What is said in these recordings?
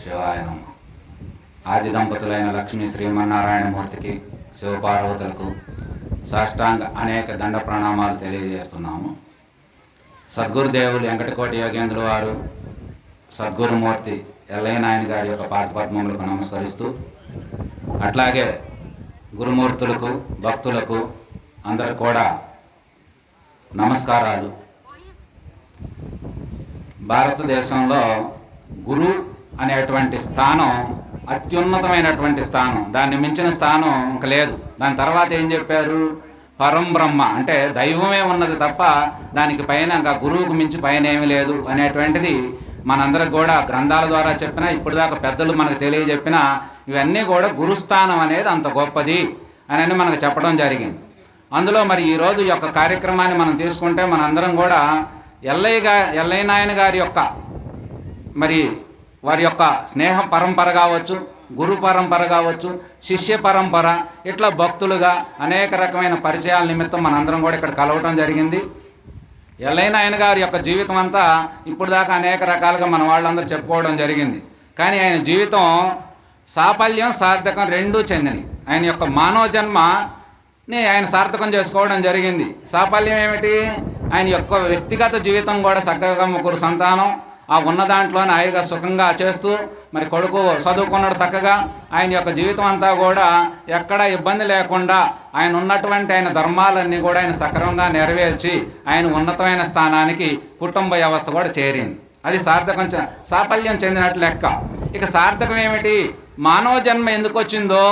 శివాయ నమ ఆది దంపతులైన లక్ష్మీ శ్రీమన్నారాయణమూర్తికి శివపార్వతులకు సాష్టాంగ అనేక దండ ప్రణామాలు తెలియజేస్తున్నాము. సద్గురుదేవులు వెంకటకోటి యోగేంద్రుల వారు సద్గురుమూర్తి ఎల్లయ్య నాయన గారి యొక్క పాదపద్మములకు నమస్కరిస్తూ అట్లాగే గురుమూర్తులకు భక్తులకు అందరు కూడా నమస్కారాలు. భారతదేశంలో గురు అనేటువంటి స్థానం అత్యున్నతమైనటువంటి స్థానం. దాన్ని మించిన స్థానం ఇంక లేదు. దాని తర్వాత ఏం చెప్పారు? పరం బ్రహ్మ అంటే దైవమే ఉన్నది తప్ప దానికి పైన ఇంకా గురువుకు మించి పైన ఏమీ లేదు అనేటువంటిది మనందరికి కూడా గ్రంథాల ద్వారా చెప్పినా ఇప్పుడు దాకా పెద్దలు మనకు తెలియజెప్పినా ఇవన్నీ కూడా గురుస్థానం అనేది అంత గొప్పది అని మనకు చెప్పడం జరిగింది. అందులో మరి ఈరోజు యొక్క కార్యక్రమాన్ని మనం తీసుకుంటే మనందరం కూడా ఎల్లయ్య గా ఎల్లయ్య నాయన గారి యొక్క మరి వారి యొక్క స్నేహ పరంపర కావచ్చు గురు పరంపర కావచ్చు శిష్య పరంపర ఇట్లా భక్తులుగా అనేక రకమైన పరిచయాల నిమిత్తం మనందరం కూడా ఇక్కడ కలవటం జరిగింది. ఎల్లైన ఆయన గారి యొక్క జీవితం అంతా ఇప్పుడు దాకా అనేక రకాలుగా మన వాళ్ళందరూ చెప్పుకోవడం జరిగింది. కానీ ఆయన జీవితం సాఫల్యం సార్థకం రెండూ చెందినవి ఆయన యొక్క మానవ జన్మని ఆయన సార్థకం చేసుకోవడం జరిగింది. సాఫల్యం ఏమిటి? ఆయన యొక్క వ్యక్తిగత జీవితం కూడా చక్కగా ముగ్గురు సంతానం ఆ ఉన్న దాంట్లోనే హాయిగా సుఖంగా చేస్తూ మరి కొడుకు చదువుకున్నాడు చక్కగా. ఆయన యొక్క జీవితం అంతా కూడా ఎక్కడా ఇబ్బంది లేకుండా ఆయన ఉన్నటువంటి ఆయన ధర్మాలన్నీ కూడా ఆయన సక్రమంగా నెరవేర్చి ఆయన ఉన్నతమైన స్థానానికి కుటుంబ వ్యవస్థ కూడా చేరింది. అది సార్థకం సాఫల్యం చెందినట్లు లెక్క. ఇక సార్థకం ఏమిటి? మానవ జన్మ ఎందుకు వచ్చిందో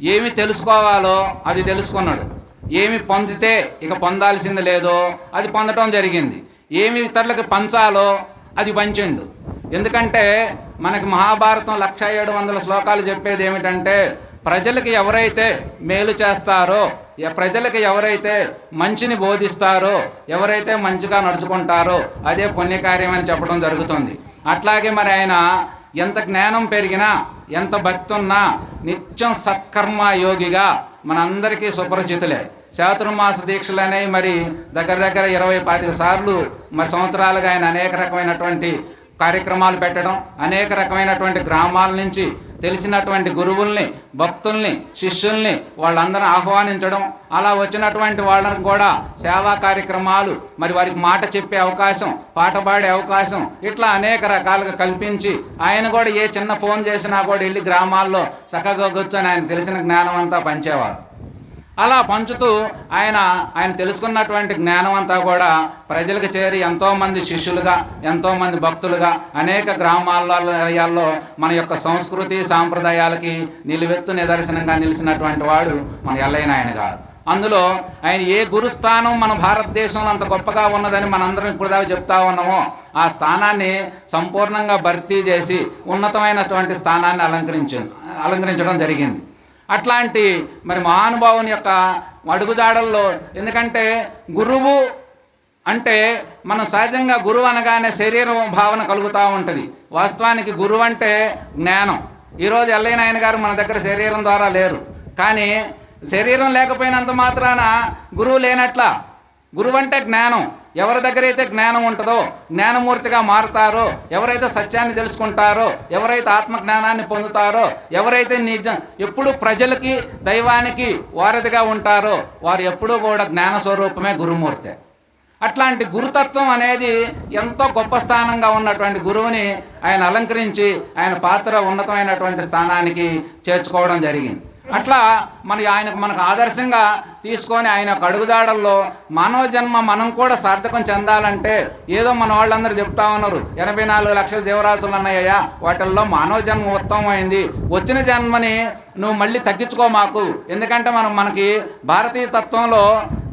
ఏమి తెలుసుకోవాలో అది తెలుసుకున్నాడు. ఏమి పొందితే ఇక పొందాల్సింది లేదో అది పొందటం జరిగింది. ఏమి ఇతరులకు పంచాలో అది పంచండు. ఎందుకంటే మనకి మహాభారతం లక్ష ఏడు వందల శ్లోకాలు చెప్పేది ఏమిటంటే ప్రజలకి ఎవరైతే మేలు చేస్తారో ప్రజలకు ప్రజలకి ఎవరైతే మంచిని బోధిస్తారో ఎవరైతే మంచిగా నడుచుకుంటారో అదే పుణ్యకార్యం అని చెప్పడం జరుగుతుంది. అట్లాగే మరి ఆయన ఎంత జ్ఞానం పెరిగినా ఎంత భక్తి ఉన్నా నిత్యం సత్కర్మ యోగిగా మనందరికీ సుపరిచితులే. చాతుర్మాస దీక్షలు అనేవి మరి దగ్గర దగ్గర ఇరవై పాతిక సార్లు మరి సంవత్సరాలుగా ఆయన అనేక రకమైనటువంటి కార్యక్రమాలు పెట్టడం అనేక రకమైనటువంటి గ్రామాల నుంచి తెలిసినటువంటి గురువుల్ని భక్తుల్ని శిష్యుల్ని వాళ్ళందరిని ఆహ్వానించడం అలా వచ్చినటువంటి వాళ్ళని కూడా సేవా కార్యక్రమాలు మరి వారికి మాట చెప్పే అవకాశం పాట పాడే అవకాశం ఇట్లా అనేక రకాలుగా కల్పించి ఆయన కూడా ఏ చిన్న ఫోన్ చేసినా కూడా వెళ్ళి గ్రామాల్లో చక్కగా కూర్చొని ఆయన తెలిసిన జ్ఞానం అంతా పంచేవారు. అలా పంచుతూ ఆయన ఆయన తెలుసుకున్నటువంటి జ్ఞానం అంతా కూడా ప్రజలకు చేరి ఎంతోమంది శిష్యులుగా ఎంతోమంది భక్తులుగా అనేక గ్రామాలలో మన యొక్క సంస్కృతి సాంప్రదాయాలకి నిలువెత్తు నిదర్శనంగా నిలిచినటువంటి వాడు మన ఎల్లైన ఆయన గారు. అందులో ఆయన ఏ గురుస్థానం మన భారతదేశంలో అంత గొప్పగా ఉన్నదని మనందరం ఇప్పుడు దాకా చెప్తా ఉన్నామో ఆ స్థానాన్ని సంపూర్ణంగా భర్తీ చేసి ఉన్నతమైనటువంటి స్థానాన్ని అలంకరించు అలంకరించడం జరిగింది. అట్లాంటి మరి మహానుభావుని యొక్క అడుగుజాడల్లో. ఎందుకంటే గురువు అంటే మనం సహజంగా గురువు అనగానే శరీరం భావన కలుగుతూ ఉంటుంది. వాస్తవానికి గురువు అంటే జ్ఞానం. ఈరోజు ఎల్లయ్య నాయన గారు మన దగ్గర శరీరం ద్వారా లేరు. కానీ శరీరం లేకపోయినంత మాత్రాన గురువు లేనట్ల. గురువు అంటే జ్ఞానం. ఎవరి దగ్గర అయితే జ్ఞానం ఉంటుందో జ్ఞానమూర్తిగా మారుతారో ఎవరైతే సత్యాన్ని తెలుసుకుంటారో ఎవరైతే ఆత్మ జ్ఞానాన్ని పొందుతారో ఎవరైతే నిజం ఎప్పుడు ప్రజలకి దైవానికి వారధిగా ఉంటారో వారు ఎప్పుడూ కూడా జ్ఞాన స్వరూపమే గురుమూర్తే. అట్లాంటి గురుతత్వం అనేది ఎంతో గొప్ప స్థానంగా ఉన్నటువంటి గురువుని ఆయన అలంకరించి ఆయన పాత్ర ఉన్నతమైనటువంటి స్థానానికి చేర్చుకోవడం జరిగింది. అట్లా మనకి ఆయనకు మనకు ఆదర్శంగా తీసుకొని ఆయన యొక్క అడుగుదాడల్లో మానవ జన్మ మనం కూడా సార్థకం చెందాలంటే ఏదో మన వాళ్ళందరూ చెప్తా ఉన్నారు. ఎనభై నాలుగు లక్షల జీవరాశులు ఉన్నాయ్యా వాటిల్లో మానవ జన్మ ఉత్తమమైంది. వచ్చిన జన్మని నువ్వు మళ్ళీ తగ్గించుకో మాకు. ఎందుకంటే మనం మనకి భారతీయ తత్వంలో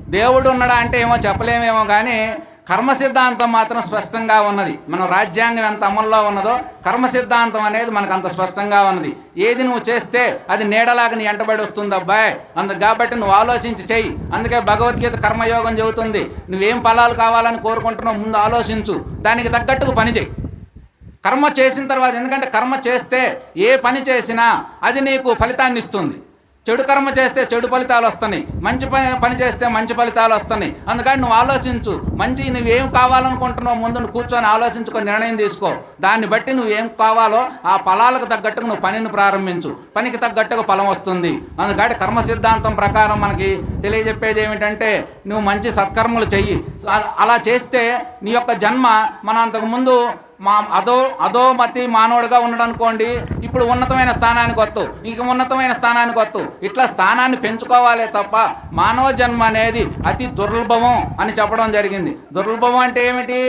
దేవుడు ఉన్నాడా అంటే ఏమో చెప్పలేమేమో కానీ కర్మ సిద్ధాంతం మాత్రం స్పష్టంగా ఉన్నది. మన రాజ్యాంగం ఎంత అమల్లో ఉన్నదో కర్మ సిద్ధాంతం అనేది మనకు అంత స్పష్టంగా ఉన్నది. ఏది నువ్వు చేస్తే అది నీడలాగా నీ ఎంటబడి వస్తుంది అబ్బాయి. అందుకు కాబట్టి నువ్వు ఆలోచించి చెయ్యి. అందుకే భగవద్గీత కర్మయోగం చెబుతుంది. నువ్వేం ఫలాలు కావాలని కోరుకుంటున్నావు ముందు ఆలోచించు. దానికి తగ్గట్టుకు పని చేయి కర్మ చేసిన తర్వాత ఎందుకంటే కర్మ చేస్తే ఏ పని చేసినా అది నీకు ఫలితాన్ని ఇస్తుంది. చెడు కర్మ చేస్తే చెడు ఫలితాలు వస్తున్నాయి మంచి పని పని చేస్తే మంచి ఫలితాలు వస్తున్నాయి అందుకని నువ్వు ఆలోచించు. మంచి నువ్వేం కావాలనుకుంటున్నావు ముందు నువ్వు కూర్చొని ఆలోచించుకొని నిర్ణయం తీసుకో. దాన్ని బట్టి నువ్వేం కావాలో ఆ ఫలాలకు తగ్గట్టుకు నువ్వు పనిని ప్రారంభించు. పనికి తగ్గట్టుగా ఫలం వస్తుంది. అందుకని కర్మ సిద్ధాంతం ప్రకారం మనకి తెలియజెప్పేది ఏమిటంటే నువ్వు మంచి సత్కర్మలు చెయ్యి. అలా చేస్తే నీ యొక్క జన్మ మన అంతకుముందు మా అదో అధోమతి మానవుడిగా ఉన్నాడనుకోండి ఇప్పుడు ఉన్నతమైన స్థానానికి వస్తు ఇంక ఉన్నతమైన స్థానానికి వస్తు ఇట్లా స్థానాన్ని పెంచుకోవాలే తప్ప మానవ జన్మ అనేది అతి దుర్లభం అని చెప్పడం జరిగింది. దుర్లభం అంటే ఏమిటి?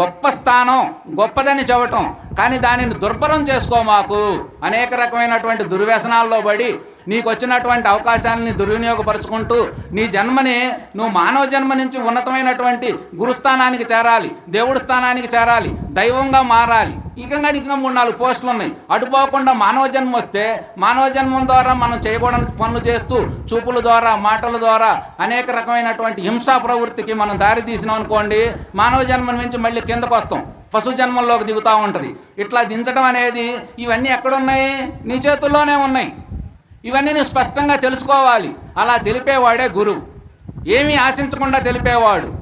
గొప్ప స్థానం గొప్పదని చెప్పటం. కానీ దానిని దుర్బలం చేసుకో మాకు అనేక రకమైనటువంటి దుర్వ్యసనాల్లో పడి నీకు వచ్చినటువంటి అవకాశాలని దుర్వినియోగపరుచుకుంటూ నీ జన్మని నువ్వు మానవ జన్మ నుంచి ఉన్నతమైనటువంటి గురుస్థానానికి చేరాలి దేవుడి స్థానానికి చేరాలి దైవంగా మారాలి. ఇంకా ఇంకా మూడు నాలుగు పోస్టులు ఉన్నాయి. అటుపోకుండా మానవ జన్మ వస్తే మానవ జన్మం ద్వారా మనం చేయకూడని పనులు చేస్తూ చూపుల ద్వారా మాటల ద్వారా అనేక రకమైనటువంటి హింసా ప్రవృత్తికి మనం దారి తీసినాం అనుకోండి మానవ జన్మ నుంచి మళ్ళీ కిందకు వస్తాం. పశు జన్మంలోకి దిగుతూ ఉంటుంది. ఇట్లా దించడం అనేది ఇవన్నీ ఎక్కడున్నాయి? నీ చేతుల్లోనే ఉన్నాయి. ఇవన్నీ నువ్వు స్పష్టంగా తెలుసుకోవాలి. అలా తెలిపేవాడే గురువు. ఏమీ ఆశించకుండా తెలిపేవాడు.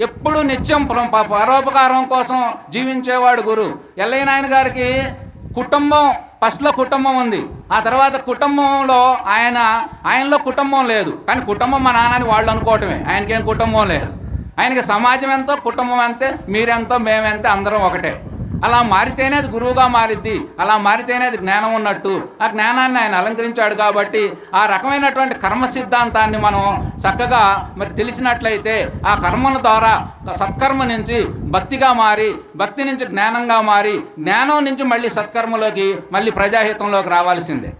ఎప్పుడు నిత్యం పరోపకారం కోసం జీవించేవాడు గురువు. ఎల్లయ్య నాయన గారికి కుటుంబం ఫస్ట్లో కుటుంబం ఉంది. ఆ తర్వాత కుటుంబంలో ఆయన ఆయనలో కుటుంబం లేదు. కానీ కుటుంబం మా నాన్నని వాళ్ళు అనుకోవటమే. ఆయనకేం కుటుంబం లేదు. ఆయనకి సమాజం ఎంతో కుటుంబం అంతే మీరెంతో మేమెంతే అందరం ఒకటే. అలా మారితేనే అది గురువుగా మారిద్ది అలా మారితేనే అది జ్ఞానం ఉన్నట్టు. ఆ జ్ఞానాన్ని ఆయన అలంకరించాడు కాబట్టి ఆ రకమైనటువంటి కర్మ సిద్ధాంతాన్ని మనం చక్కగా మరి తెలిసినట్లయితే ఆ కర్మల ద్వారా సత్కర్మ నుంచి భక్తిగా మారి భక్తి నుంచి జ్ఞానంగా మారి జ్ఞానం నుంచి మళ్ళీ సత్కర్మలోకి మళ్ళీ ప్రజాహితంలోకి రావాల్సిందే.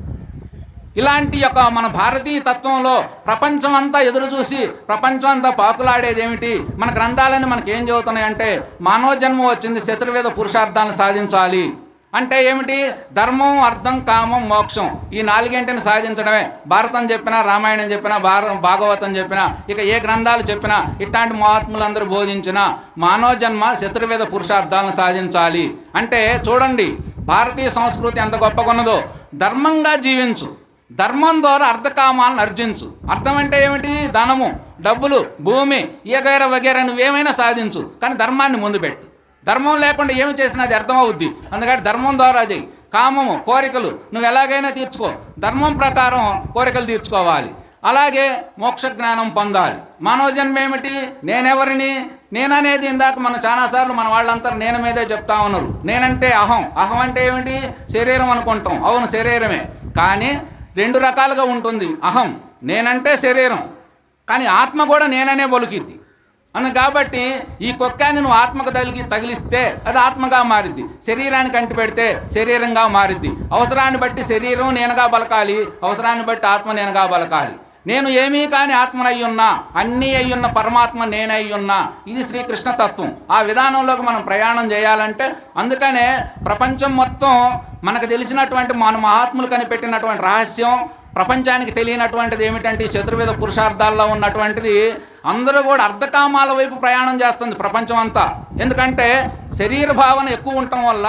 ఇలాంటి యొక్క మన భారతీయ తత్వంలో ప్రపంచం అంతా ఎదురు చూసి ప్రపంచం అంతా పాకులాడేది ఏమిటి మన గ్రంథాలని మనకి ఏం చెబుతున్నాయంటే మానవ జన్మ వచ్చింది శత్రువేద పురుషార్థాలను సాధించాలి. అంటే ఏమిటి? ధర్మం అర్థం కామం మోక్షం. ఈ నాలుగింటిని సాధించడమే. భారతం చెప్పినా రామాయణం చెప్పినా భార భాగవతం చెప్పినా ఇక ఏ గ్రంథాలు చెప్పినా ఇట్లాంటి మహాత్ములందరూ బోధించిన మానవ జన్మ శత్రువేద పురుషార్థాలను సాధించాలి. అంటే చూడండి భారతీయ సంస్కృతి ఎంత గొప్పగా ఉన్నదో ధర్మంగా జీవించు. ధర్మం ద్వారా అర్థకామాలను అర్జించు. అర్థం అంటే ఏమిటి? ధనము డబ్బులు భూమి ఈగైర వగేర నువ్వేమైనా సాధించు. కానీ ధర్మాన్ని ముందు పెట్టు. ధర్మం లేకుండా ఏమి చేసినా అది అర్థమవుద్ది. అందుకని ధర్మం ద్వారా అది. కామము కోరికలు నువ్వు ఎలాగైనా తీర్చుకో. ధర్మం ప్రకారం కోరికలు తీర్చుకోవాలి. అలాగే మోక్ష జ్ఞానం పొందాలి. మానవ జన్మ ఏమిటి? నేనెవరిని? నేననేది ఇందాక మనం చాలాసార్లు మన వాళ్ళంతా నేను మీదే చెప్తా ఉన్నారు. నేనంటే అహం. అహం అంటే ఏమిటి? శరీరం అనుకుంటాం. అవును శరీరమే. కానీ రెండు రకాలుగా ఉంటుంది. అహం నేనంటే శరీరం. కానీ ఆత్మ కూడా నేననే పలుకిద్ది అని కాబట్టి ఈ కుక్కాన్ని నువ్వు ఆత్మకు తగిలి తగిలిస్తే అది ఆత్మగా మారిద్ది. శరీరానికి అంటి పెడితే శరీరంగా మారిద్ది. అవసరాన్ని బట్టి శరీరం నేనుగా బలకాలి అవసరాన్ని బట్టి ఆత్మ నేనుగా బలకాలి. నేను ఏమీ కాని ఆత్మనై ఉన్నా అన్నీ అయ్యున్న పరమాత్మ నేనై ఉన్నా ఇది శ్రీకృష్ణ తత్వం. ఆ విధానంలోకి మనం ప్రయాణం చేయాలంటే అందుకనే ప్రపంచం మొత్తం మనకు తెలిసినటువంటి మన మహాత్ములు కనిపెట్టినటువంటి రహస్యం ప్రపంచానికి తెలియనటువంటిది ఏమిటంటే ఈ చతుర్వేద పురుషార్థాల్లో ఉన్నటువంటిది అందరూ కూడా అర్ధకామాల వైపు ప్రయాణం చేస్తుంది ప్రపంచం అంతా. ఎందుకంటే శరీర భావన ఎక్కువ ఉండటం వల్ల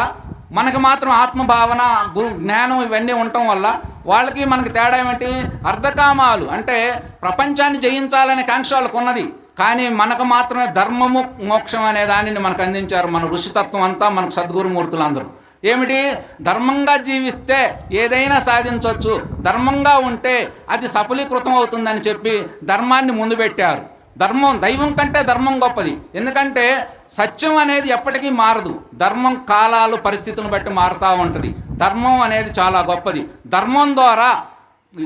మనకి మాత్రం ఆత్మభావన గురు జ్ఞానం ఇవన్నీ ఉండటం వల్ల వాళ్ళకి మనకి తేడా ఏమిటి? అర్ధకామాలు అంటే ప్రపంచాన్ని జయించాలనే కాంక్ష వాళ్ళకు ఉన్నది కానీ మనకు మాత్రమే ధర్మము మోక్షం అనే దానిని మనకు అందించారు మన ఋషితత్వం అంతా మనకు సద్గురుమూర్తులు అందరూ ఏమిటి? ధర్మంగా జీవిస్తే ఏదైనా సాధించవచ్చు ధర్మంగా ఉంటే అది సఫలీకృతం అవుతుందని చెప్పి ధర్మాన్ని ముందు పెట్టారు. ధర్మం దైవం కంటే ధర్మం గొప్పది. ఎందుకంటే సత్యం అనేది ఎప్పటికీ మారదు. ధర్మం కాలాలు పరిస్థితులను బట్టి మారుతూ ఉంటుంది. ధర్మం అనేది చాలా గొప్పది. ధర్మం ద్వారా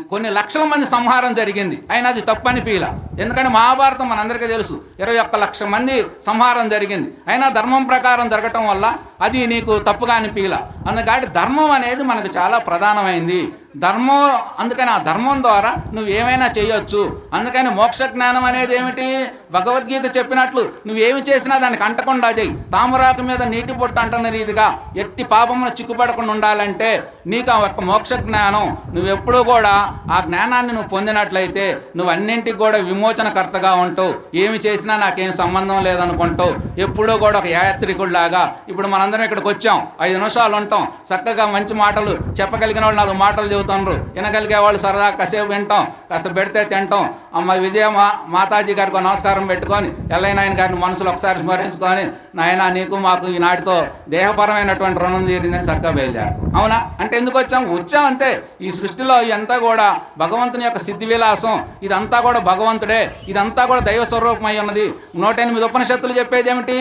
కొన్ని లక్షల మంది సంహారం జరిగింది. అయినా అది తప్పని పీల ఎందుకంటే మహాభారతం మనందరికీ తెలుసు. ఇరవై ఒక్క లక్ష మంది సంహారం జరిగింది. అయినా ధర్మం ప్రకారం జరగటం వల్ల అది నీకు తప్పుగా అనిపీల. అందుకని ధర్మం అనేది మనకు చాలా ప్రధానమైంది. ధర్మం అందుకని ఆ ధర్మం ద్వారా నువ్వు ఏమైనా చేయొచ్చు. అందుకని మోక్ష జ్ఞానం అనేది ఏమిటి? భగవద్గీత చెప్పినట్లు నువ్వేమి చేసినా దానికి అంటకుండా చేయి తామరాకు మీద నీటి పొట్టు అంటున్న రీతిగా ఎట్టి పాపమును చిక్కుపడకుండా ఉండాలంటే నీకు ఆ యొక్క మోక్ష జ్ఞానం. నువ్వెప్పుడూ కూడా ఆ జ్ఞానాన్ని నువ్వు పొందినట్లయితే నువ్వు అన్నింటికి కూడా విమోచనకర్తగా ఉంటావు ఏమి చేసినా నాకేం సంబంధం లేదనుకుంటావు ఎప్పుడూ కూడా ఒక యాత్రికుడిలాగా. ఇప్పుడు మనందరం ఇక్కడికి వచ్చాం. ఐదు నిమిషాలు ఉంటాం. చక్కగా మంచి మాటలు చెప్పగలిగిన వాళ్ళు నాలుగు మాటలు చదువుతున్నారు వినగలిగే వాళ్ళు సరదా కాసేపు వింటాం. కాస్త పెడితే తింటాం. అమ్మ విజయ మా మాతాజీ గారికి నమస్కారం పెట్టుకొని ఎల్లయ్య నాయన గారిని మనసులో ఒకసారి స్మరించుకొని నాయన నీకు మాకు ఈనాటితో దేహపరమైనటువంటి రుణం తీరిందని చక్కగా బయలుదేరుతాం. అవునా? అంటే ఎందుకు వచ్చాం? వచ్చాం అంతే ఈ సృష్టిలో ఇదంతా కూడా భగవంతుని యొక్క సిద్ధి విలాసం ఇదంతా కూడా భగవంతుడే ఇదంతా కూడా దైవ స్వరూపమై ఉన్నది. నూట ఎనిమిది ఉపనిషత్తులు చెప్పేది ఏమిటి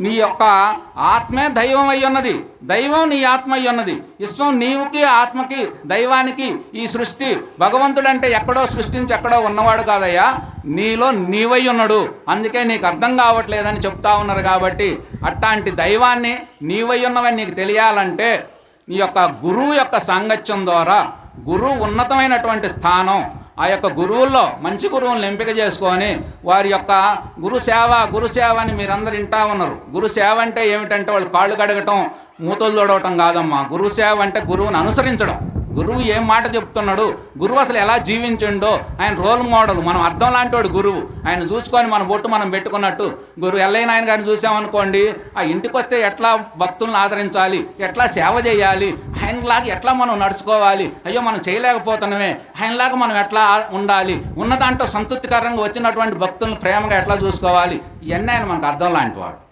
నీ యొక్క ఆత్మే దైవం అయి ఉన్నది. దైవం నీ ఆత్మ అయి ఉన్నది. విశ్వం నీవుకి ఆత్మకి దైవానికి ఈ సృష్టి భగవంతుడంటే ఎక్కడో సృష్టించి ఎక్కడో ఉన్నవాడు కాదయ్యా నీలో నీవై ఉన్నాడు. అందుకే నీకు అర్థం కావట్లేదని చెప్తా ఉన్నారు కాబట్టి అట్లాంటి దైవాన్ని నీవై ఉన్నవని నీకు తెలియాలంటే నీ యొక్క గురువు యొక్క సాంగత్యం ద్వారా గురువు ఉన్నతమైనటువంటి స్థానం ఆ యొక్క గురువుల్లో మంచి గురువులను ఎంపిక చేసుకొని వారి యొక్క గురు సేవ గురు సేవ అని మీరందరూ వింటా ఉన్నారు. గురు సేవ అంటే ఏమిటంటే వాళ్ళు కాళ్ళు కడగటం మూతలు తొడవటం కాదమ్మా. గురు సేవ అంటే గురువుని అనుసరించడం. గురువు ఏం మాట చెప్తున్నాడు? గురువు అసలు ఎలా జీవించిండో? ఆయన రోల్ మోడల్ మనం అర్థం లాంటి వాడు గురువు. ఆయన చూసుకొని మన బొట్టు మనం పెట్టుకున్నట్టు. గురువు ఎల్లయ్య నాయన గారిని చూసామనుకోండి ఆ ఇంటికి వస్తే ఎట్లా భక్తులను ఆదరించాలి? ఎట్లా సేవ చేయాలి? ఆయనలాగా ఎట్లా మనం నడుచుకోవాలి? అయ్యో మనం చేయలేకపోతున్నామే. ఆయనలాగా మనం ఎట్లా ఉండాలి? ఉన్న దాంట్లో సంతృప్తికరంగా వచ్చినటువంటి భక్తులను ప్రేమగా ఎట్లా చూసుకోవాలి? ఇవన్నీ ఆయన మనకు అర్థం లాంటి వాడు.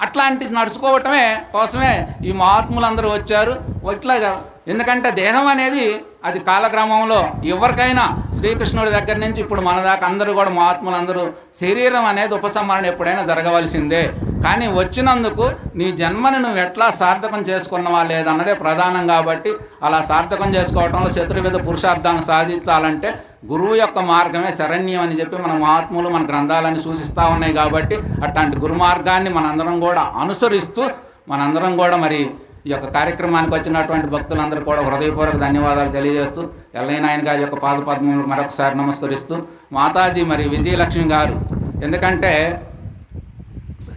అట్లాంటిది నడుచుకోవటమే కోసమే ఈ మహాత్ములందరూ వచ్చారు. ఇట్లాగా ఎందుకంటే దేహం అనేది అది కాలక్రమంలో ఎవరికైనా శ్రీకృష్ణుడి దగ్గర నుంచి ఇప్పుడు మన దాకా అందరూ కూడా మహాత్ములందరూ శరీరం అనేది ఉపసంహరణ ఎప్పుడైనా జరగవలసిందే. కానీ వచ్చినందుకు నీ జన్మని నువ్వు ఎట్లా సార్థకం చేసుకున్నవా లేదన్నదే ప్రధానం కాబట్టి అలా సార్థకం చేసుకోవటంలో శత్రువిధ పురుషార్థాన్ని సాధించాలంటే గురువు యొక్క మార్గమే శరణ్యం అని చెప్పి మన మహాత్ములు మన గ్రంథాలని సూచిస్తూ ఉన్నాయి కాబట్టి అట్లాంటి గురు మార్గాన్ని మనందరం కూడా అనుసరిస్తూ మనందరం కూడా మరి ఈ యొక్క కార్యక్రమానికి వచ్చినటువంటి భక్తులందరూ కూడా హృదయపూర్వక ధన్యవాదాలు తెలియజేస్తూ ఎల్లయ్య నాయన గారి యొక్క పాదపద్మములు మరొకసారి నమస్కరిస్తూ మాతాజీ మరి విజయలక్ష్మి గారు. ఎందుకంటే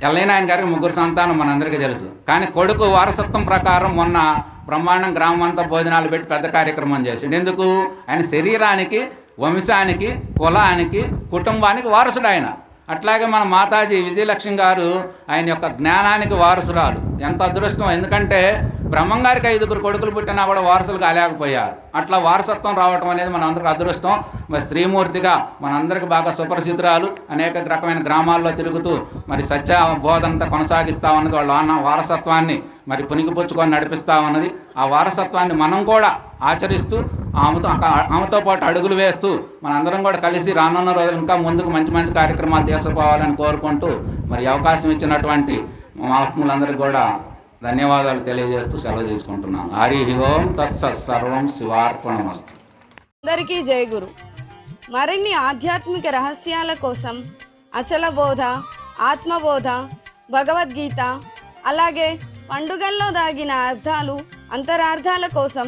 ఎల్లయ్యనాయన గారికి ముగ్గురు సంతానం మనందరికీ తెలుసు. కానీ కొడుకు వారసత్వం ప్రకారం మొన్న బ్రహ్మాండం గ్రామం అంతా భోజనాలు పెట్టి పెద్ద కార్యక్రమం చేసిండు. ఎందుకు? ఆయన శరీరానికి వంశానికి కులానికి కుటుంబానికి వారసుడు ఆయన. అట్లాగే మన మాతాజీ విజయలక్ష్మి గారు ఆయన యొక్క జ్ఞానానికి వారసురాలు. ఎంత అదృష్టం. ఎందుకంటే బ్రహ్మంగారికి ఐదుగురు కొడుకులు పుట్టినా కూడా వారసులు కాలేకపోయారు. అట్లా వారసత్వం రావటం అనేది మన అందరికి అదృష్టం. మరి స్త్రీమూర్తిగా మనందరికి బాగా సుపరిచితురాలు. అనేక రకమైన గ్రామాల్లో తిరుగుతూ మరి సత్య బోధంతా కొనసాగిస్తా ఉన్నది. వాళ్ళ వాన వారసత్వాన్ని మరి పునికిపుచ్చుకొని నడిపిస్తా ఉన్నది. ఆ వారసత్వాన్ని మనం కూడా ఆచరిస్తూ ఆమెతో ఆమెతో పాటు అడుగులు వేస్తూ మనందరం కూడా కలిసి రానున్న రోజులు ఇంకా ముందుకు మంచి మంచి కార్యక్రమాలు తీసుకుపోవాలని కోరుకుంటూ మరి అవకాశం ఇచ్చినటువంటి మహాత్ములందరికీ కూడా ధన్యవాదాలు తెలియజేస్తూ సెలవు తీసుకుంటున్నాను. హరి ఓం తత్స సర్వం శివార్పణమస్తు. అందరికీ జయగురు మరిన్ని ఆధ్యాత్మిక రహస్యాల కోసం అచల బోధ ఆత్మబోధ భగవద్గీత అలాగే పండుగల్లో దాగిన అర్థాలు అంతరార్థాల కోసం